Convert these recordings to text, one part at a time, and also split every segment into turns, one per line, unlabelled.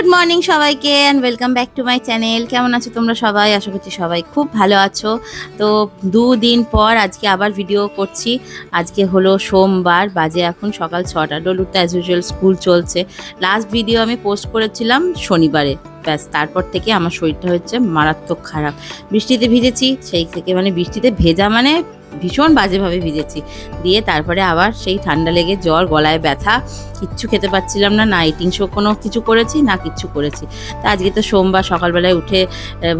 Good morning সবাইকে and welcome back to my channel কেমন আছো তোমরা সবাই? আশা করছি সবাই খুব ভালো আছো। তো দুদিন পর আজকে আবার ভিডিও করছি। আজকে হলো সোমবার, বাজে এখন সকাল ছটা। ডলুর তো অ্যাজ ইউজুয়াল স্কুল চলছে। লাস্ট ভিডিও আমি পোস্ট করেছিলাম শনিবারে। ব্যাস, তারপর থেকে আমার শরীরটা হচ্ছে মারাত্মক খারাপ। বৃষ্টিতে ভিজেছি, সেই থেকে মানে বৃষ্টিতে ভেজা মানে ভীষণ বাজেভাবে ভিজেছি। দিয়ে তারপরে আবার সেই ঠান্ডা লেগে জ্বর, গলায় ব্যথা, কিচ্ছু খেতে পাচ্ছিলাম না না ইটিং শো কোনো কিছু করেছি, না কিচ্ছু করেছি। তা আজকে তো সোমবার সকালবেলায় উঠে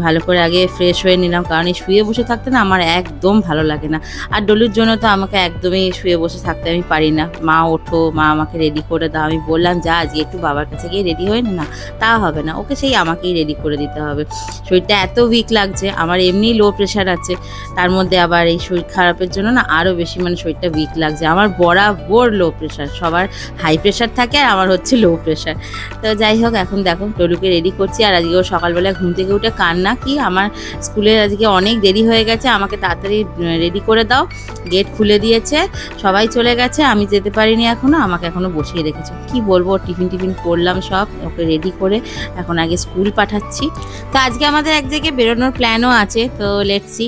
ভালো করে আগে ফ্রেশ হয়ে নিলাম, কারণ এই শুয়ে বসে থাকতে না আমার একদম ভালো লাগে না। আর ডলুর জন্য তো আমাকে একদমই শুয়ে বসে থাকতে আমি পারি না। মা, ওঠো, মা আমাকে রেডি করে দাও। আমি বললাম, যা, আজকে একটু বাবার কাছে গিয়ে রেডি হয়ে না। তা হবে না। ওকে সেই আমাকেই রেডি করে দিতে হবে। শরীরটা এত উইক লাগছে, আমার এমনি লো প্রেশার আছে। তার মধ্যে আবার এই শরীর খারাপের জন্য না আরও বেশি মানে শরীরটা উইক লাগছে। আমার বরাবর লো প্রেশার সবার হাই প্রেশার থাকে আর আমার হচ্ছে লো প্রেশার তো যাই হোক, এখন দেখো টলুকে রেডি করছি আর আজকে ও সকালবেলা ঘুম থেকে উঠে কান্না কি আমার স্কুলে আজকে অনেক দেরি হয়ে গেছে, আমাকে তাড়াতাড়ি রেডি করে দাও। গেট খুলে দিয়েছে, সবাই চলে গেছে, আমি যেতে পারিনি এখনও আমাকে এখনও বসিয়ে রেখেছে। কি বলব, টিফিন টিফিন করলাম সব, ওকে রেডি করে এখন আগে স্কুল পাঠাচ্ছি। তো আজকে আমাদের এক জায়গায় বেরোনোর প্ল্যানও আছে, তো লেটসি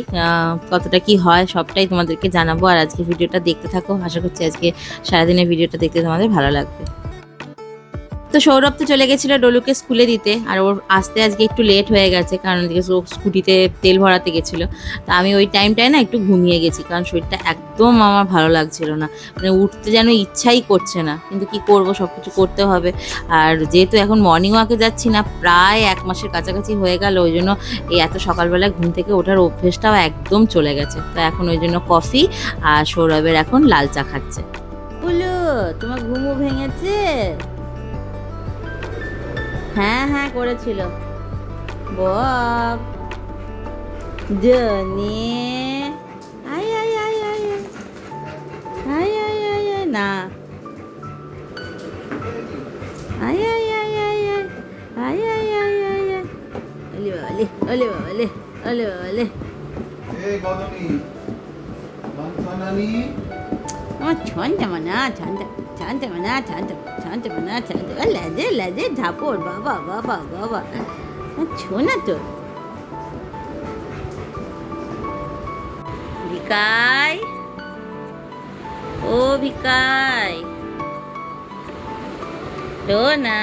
কতটা কি হয়, সবটাই তোমাদেরকে জানাব। আর আজকে ভিডিওটা দেখতে থাকো। আশা করছি আজকে সারাদিনের ভিডিওটা দেখতে তোমাদের ভালো লাগবে। তো সৌরভ তো চলে গেছিল ডলুকে স্কুলে দিতে, আর ওর আসতে আজকে একটু লেট হয়ে গেছে, কারণ ও স্কুটিতে তেল ভরাতে গেছিল। তা আমি ওই টাইমটায় না একটু ঘুমিয়ে গেছি, কারণ শরীরটা একদম আমার ভালো লাগছিল না। মানে উঠতে যেন ইচ্ছাই করছে না, কিন্তু কি করব সব কিছু করতে হবে। আর যেহেতু এখন মর্নিং ওয়াকে যাচ্ছি না, প্রায় এক মাসের কাছাকাছি হয়ে গেল, ওই জন্য এই এত সকালবেলায় ঘুম থেকে ওঠার অভ্যেসটাও একদম চলে গেছে। তো এখন ওই জন্য কফি আর সৌরভের এখন লাল চা খাচ্ছে। তোমার ঘুমও ভেঙেছে? হ্যাঁ হ্যাঁ করেছিল বক জনি আয় আয়। আয় আয় আয় আয় না আয় আয় আয় আয় আয় আয় আয় আয় আয় ওলে
গগনি বানসানানি
আমার ছন্দে মানা ছন্দে ছন্দে মানা ছন্দে ছন্দে মানা ছন্দে লাজে লাজে ঝাপড় বাবা বাবা বাবা ছো না তো ভিকাই ও ভিকাই ডোনা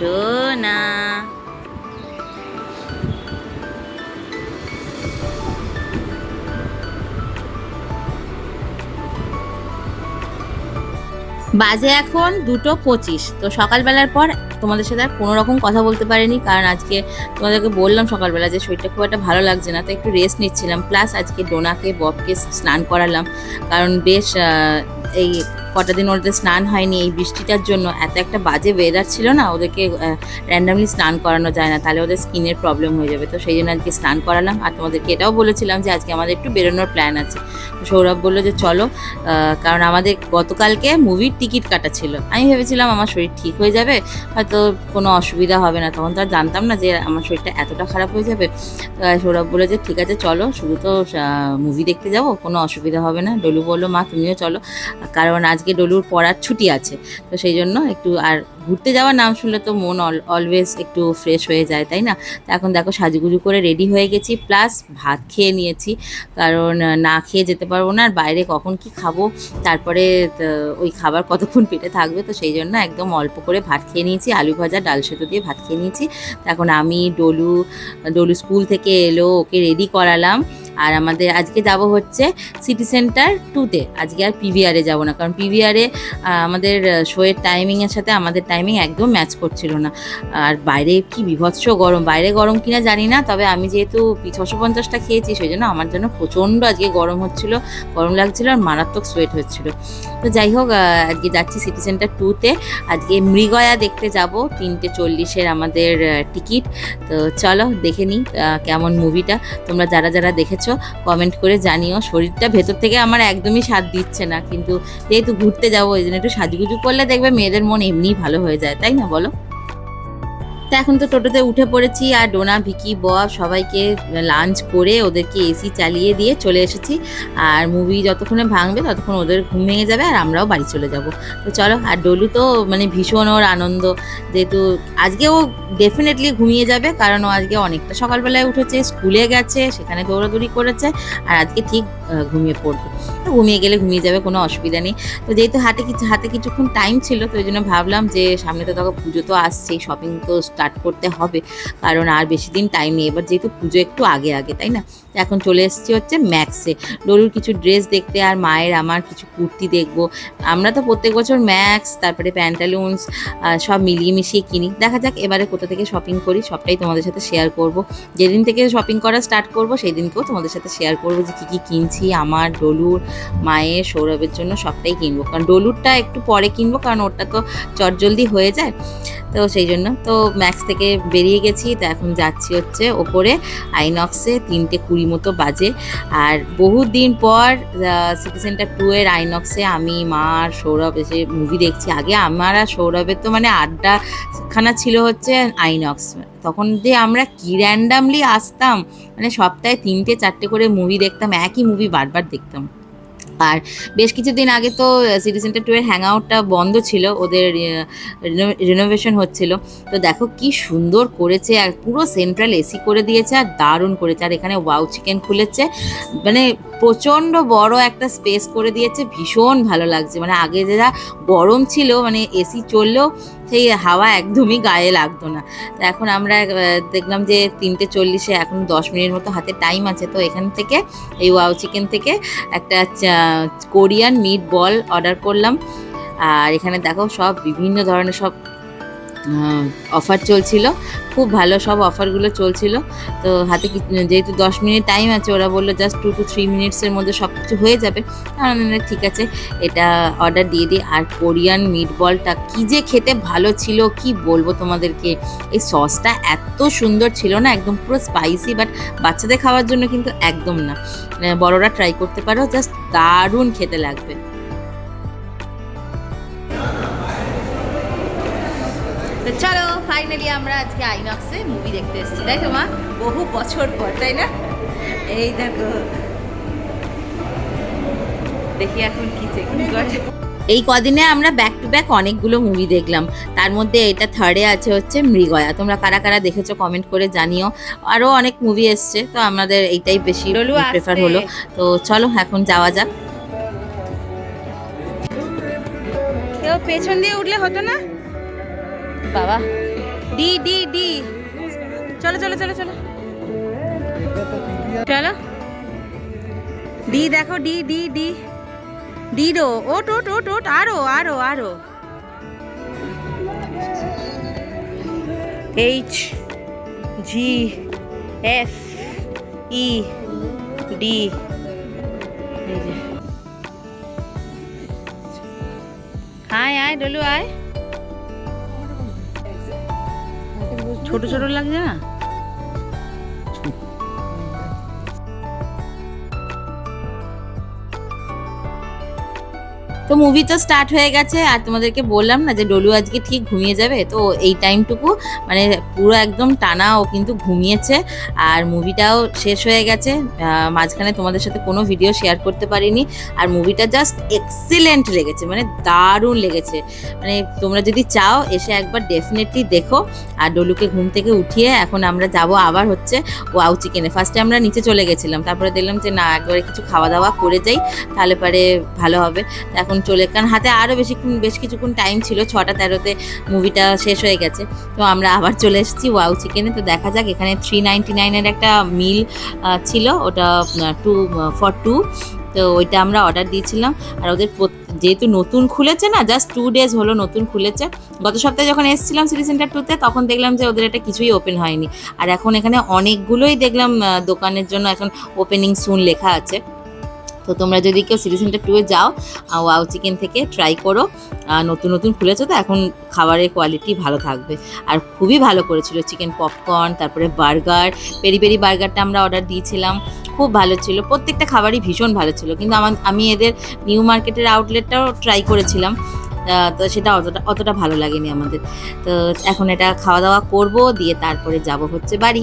ডোনা বাজে এখন দুটো পঁচিশ। তো সকালবেলার পর তোমাদের সাথে আর কোনো রকম কথা বলতে পারিনি, কারণ আজকে তোমাদেরকে বললাম সকালবেলা যে শরীরটা খুব একটা ভালো লাগছে না তো একটু রেস্ট নিচ্ছিলাম। প্লাস আজকে ডোনাকে, ববকে স্নান করালাম। কারণ বেশ এই কটা দিন ওদের স্নান হয়নি, এই বৃষ্টিটার জন্য এত একটা বাজে ওয়েদার ছিল না, ওদেরকে র্যান্ডামলি স্নান করানো যায় না, তাহলে ওদের স্কিনের প্রবলেম হয়ে যাবে। তো সেই জন্য আজকে স্নান করালাম, আর তোমাদেরকে এটাও বলেছিলাম যে আজকে আমাদের একটু বেরোনোর প্ল্যান আছে। তো সৌরভ বলল যে চলো কারণ আমাদের গতকালকে মুভির টিকিট কাটা ছিল। আমি ভেবেছিলাম আমার শরীর ঠিক হয়ে যাবে, হয়তো কোনো অসুবিধা হবে না, তখন তো আর জানতাম না যে আমার শরীরটা এতটা খারাপ হয়ে যাবে। সৌরভ বলল যে ঠিক আছে, চলো, শুধু তো মুভি দেখতে যাব, কোনো অসুবিধা হবে না। ডলু বলল, মা, তুমিও চলো। কারণ আজকে ডলুর পড়ার ছুটি আছে। তো সেই জন্য একটু আর ঘুরতে যাওয়ার নাম শুনলে তো মন অলওয়েজ একটু ফ্রেশ হয়ে যায়, তাই না? তো এখন দেখো সাজুগুজু করে রেডি হয়ে গেছি প্লাস ভাত খেয়ে নিয়েছি। কারণ না খেয়ে যেতে পারব না, আর বাইরে কখন কি খাব, তারপরে ওই খাবার কতক্ষণ পেটে থাকবে, তো সেই জন্য একদম অল্প করে ভাত খেয়ে নিয়েছি, আলু ভাজা, ডাল সেদ্ধ দিয়ে ভাত খেয়ে নিয়েছি। তো এখন আমি ডলু ডলু স্কুল থেকে এলো, ওকে রেডি করালাম। আর আমাদের আজকে যাব হচ্ছে সিটি সেন্টার টুতে আজকে আর পিভিআরে যাব না, কারণ পিভিআরে আমাদের শোয়ের টাইমিংয়ের সাথে আমাদের টাইমিং একদম ম্যাচ করছিল না। আর বাইরে কি বিভৎস গরম, বাইরে গরম কিনা জানি না, তবে আমি যেহেতু ছশো পঞ্চাশটা খেয়েছি সেই জন্য আমার জন্য প্রচণ্ড আজকে গরম হচ্ছিল, গরম লাগছিল আর মারাত্মক সোয়েট হচ্ছিল। তো যাই হোক আজকে যাচ্ছি সিটি সেন্টার টুতে আজকে মৃগয়া দেখতে যাব, তিনটে চল্লিশের আমাদের টিকিট তো চলো দেখে নিই কেমন মুভিটা তোমরা যারা যারা দেখেছ কমেন্ট করে জানিও। শরীরটা ভেতর থেকে আমার একদমই সাথ দিচ্ছে না, কিন্তু যেহেতু ঘুরতে যাব, ওই জন্য একটু সাজুগুজু করলে দেখবে মেয়েদের মন এমনিই ভালো হয়ে যায়, তাই না বলো? তো এখন তো টোটোতে উঠে পড়েছি আর ডোনা, ভিকি, বব সবাইকে লাঞ্চ করে ওদেরকে এসি চালিয়ে দিয়ে চলে এসেছি। আর মুভি যতক্ষণে ভাঙবে ততক্ষণ ওদের ঘুম ভেঙে যাবে আর আমরাও বাড়ি চলে যাব। তো চলো, আর ডলু তো মানে ভীষণ ওর আনন্দ। যেহেতু আজকে ও ডেফিনেটলি ঘুমিয়ে যাবে কারণ ও আজকে অনেকটা সকালবেলায় উঠেছে, স্কুলে গেছে, সেখানে দৌড়াদৌড়ি করেছে আর আজকে ঠিক ঘুমিয়ে পড়বে। ঘুমিয়ে গেলে ঘুমিয়ে যাবে, কোনো অসুবিধা নেই। তো যেহেতু হাতে কিছু হাতে কিছুক্ষণ টাইম ছিল, তো ওই জন্য ভাবলাম যে সামনে তো তখন পুজো তো আসছেই শপিং তো স্টার্ট করতে হবে। কারণ আর বেশি দিন টাইম নেই। এবার যেহেতু পুজো একটু আগে আগে, তাই না? এখন চলে এসেছি হচ্ছে ম্যাক্সে ডলুর কিছু ড্রেস দেখতে আর মায়ের আমার কিছু কুর্তি দেখব। আমরা তো প্রত্যেক বছর ম্যাক্স তারপরে প্যান্টালুন্স সব মিলিয়ে মিশিয়ে কিনি। দেখা যাক এবারে কোথা থেকে শপিং করি। সবটাই তোমাদের সাথে শেয়ার করব। যেদিন থেকে শপিং করা স্টার্ট করব সেই দিনকেও তোমাদের সাথে শেয়ার করব যে কী কী কিনছি। আমার, ডলুর, মায়ের, সৌরভের জন্য সবটাই কিনবো। কারণ ডলুরটা একটু পরে কিনবো, কারণ ওটা তো চটজলদি হয়ে যায়। তো সেই জন্য তো ম্যাক্স থেকে বেরিয়ে গেছি, তো এখন যাচ্ছি হচ্ছে ওপরে আইনক্সে তিনটে কুড়ি মতো বাজে। আর বহু দিন পর সিটি সেন্টার টু এর আইনক্সে আমি, মা আর সৌরভ এসে মুভি দেখছি। আগে আমার আর সৌরভের তো মানে আড্ডা খানা ছিল হচ্ছে আইনক্স তখন যে আমরা কি র্যান্ডামলি আসতাম মানে সপ্তাহে তিনটে চারটে করে মুভি দেখতাম, একই মুভি বারবার দেখতাম। আর বেশ কিছুদিন আগে তো সিটি সেন্টার টু এর হ্যাং আউটটা বন্ধ ছিল, ওদের রিনোভেশন হচ্ছিল। তো দেখো কি সুন্দর করেছে, আর পুরো সেন্ট্রাল এসি করে দিয়েছে, আর দারুণ করেছে। আর এখানে ওয়াও চিকেন খুলেছে। মানে প্রচণ্ড বড় একটা স্পেস করে দিয়েছে, ভীষণ ভালো লাগছে। মানে আগে যেটা গরম ছিল মানে এসি চললেও সেই হাওয়া একদমই গায়ে লাগতো না। তো এখন আমরা দেখলাম যে তিনটে চল্লিশে এখন দশ মিনিট মতো হাতে টাইম আছে। তো এখান থেকে, এই ওয়াও চিকেন থেকে একটা কোরিয়ান মিট বল অর্ডার করলাম। আর এখানে দেখো সব বিভিন্ন ধরনের সব অফার চলছিল। খুব ভালো সব অফারগুলো চলছিল। তো হাতে যেহেতু দশ মিনিট টাইম আছে, ওরা বলল জাস্ট টু টু থ্রি মিনিটসের মধ্যে সব কিছু হয়ে যাবে। আমি ঠিক আছে, এটা অর্ডার দিয়ে দিই। আর কোরিয়ান মিট বলটা কী যে খেতে ভালো ছিল, কি বলব তোমাদেরকে? এই সসটা এত সুন্দর ছিল না, একদম পুরো স্পাইসি বাট বাচ্চাদের খাওয়ার জন্য কিন্তু একদম না। বড়রা ট্রাই করতে পারো জাস্ট দারুণ খেতে লাগবে। তো চলো ফাইনালি আমরা আজকে আইনক্সে মুভি দেখতে এসেছি। তাই তো মা? বহু বছর পর তাই না? এই দেখো। দেখি এখন কি চেকিং করে। এই কদিনে আমরা ব্যাক টু ব্যাক অনেকগুলো মুভি দেখলাম। তার মধ্যে এটা থার্ডে আছে হচ্ছে মৃগয়া। তোমরা কারা কারা দেখেছ কমেন্ট করে জানিও। আরও অনেক মুভি এসছে তো আমাদের এইটাই বেশি প্রেফার হলো। তো চলো এখন যাওয়া যাক। কেউ পেছন দিয়ে উঠলে হতো না? বাবা। ডি ডি ডি চলো চলো চলো চলো। চলো। ডি দেখো ডি ডি ডি ডি ডো ওট ওট ওট ওট আরও আরও আরও। H G F E D আয় আয় ডলু আয় ছোট ছোট লাগছে না? তো মুভি তো স্টার্ট হয়ে গেছে, আর তোমাদেরকে বললাম না যে ডলু আজকে ঠিক ঘুমিয়ে যাবে, তো এই টাইমটুকু মানে পুরো একদম টানা ও কিন্তু ঘুমিয়েছে, আর মুভিটাও শেষ হয়ে গেছে মাঝখানে তোমাদের সাথে কোনো ভিডিও শেয়ার করতে পারিনি, আর মুভিটা জাস্ট এক্সিলেন্ট লেগেছে মানে দারুণ লেগেছে মানে তোমরা যদি চাও এসে একবার ডেফিনেটলি দেখো, আর ডলুকে ঘুম থেকে উঠিয়ে এখন আমরা যাব আবার হচ্ছে ওয়াও চিকেনে ফার্স্টে আমরা নিচে চলে গেছিলাম, তারপরে দেখলাম যে না, একবারে কিছু খাওয়া দাওয়া করে যাই, তাহলে পরে ভালো হবে। এখন চলে, কারণ হাতে আরও বেশিক্ষণ, বেশ কিছুক্ষণ টাইম ছিল, ছটা তেরোতে মুভিটা শেষ হয়ে গেছে। তো আমরা আবার চলে এসেছি ওয়াও চিকেনে তো দেখা যাক, এখানে থ্রি নাইনটি নাইনের একটা মিল ছিল। ওটা টু ফর টু তো ওইটা আমরা অর্ডার দিয়েছিলাম। আর ওদের যেহেতু নতুন খুলেছে না জাস্ট টু ডেজ হলো নতুন খুলেছে। গত সপ্তাহে যখন এসেছিলাম সিটি সেন্টার টুতে তখন দেখলাম যে ওদের এটা কিছুই ওপেন হয়নি। আর এখন এখানে অনেকগুলোই দেখলাম দোকানের জন্য এখন ওপেনিং সুন লেখা আছে। তো তোমরা যদি কেউ সিটি সেন্টার টুয়ে যাও ওয়াও চিকেন থেকে ট্রাই করো নতুন নতুন খুলেছো, তো এখন খাবারের কোয়ালিটি ভালো থাকবে। আর খুবই ভালো করেছিল চিকেন পপকর্ন তারপরে বার্গার পেরি পেরি বার্গারটা আমরা অর্ডার দিয়েছিলাম, খুব ভালো ছিল। প্রত্যেকটা খাবারই ভীষণ ভালো ছিল, কিন্তু আমার, আমি এদের নিউ মার্কেটের আউটলেটটাও ট্রাই করেছিলাম তো সেটা অতটা অতটা ভালো লাগেনি আমাদের। তো এখন এটা খাওয়া দাওয়া করব, দিয়ে তারপরে যাব হচ্ছে বাড়ি।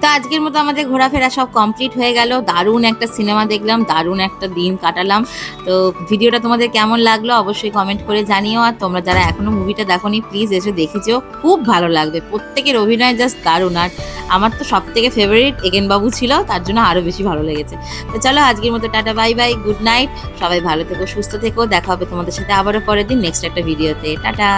তো আজকের মতো আমাদের ঘোরাফেরা সব কমপ্লিট হয়ে গেল। দারুণ একটা সিনেমা দেখলাম, দারুণ একটা দিন কাটালাম। তো ভিডিওটা তোমাদের কেমন লাগল অবশ্যই কমেন্ট করে জানিও। আর তোমরা যারা এখনও মুভিটা দেখোনি প্লিজ এসে দেখেছ খুব ভালো লাগবে। প্রত্যেকের অভিনয় জাস্ট দারুণ। আর আমার তো সব থেকে ফেভারিট এগেন বাবু ছিল, তার জন্য আরও বেশি ভালো লেগেছে। তো চলো আজকের মতো tata bye bye good night সবাই ভালো থেকো, সুস্থ থেকো। দেখা হবে তোমাদের সাথে আবারও পরের দিন নেক্সট একটা ভিডিওতে টাটা।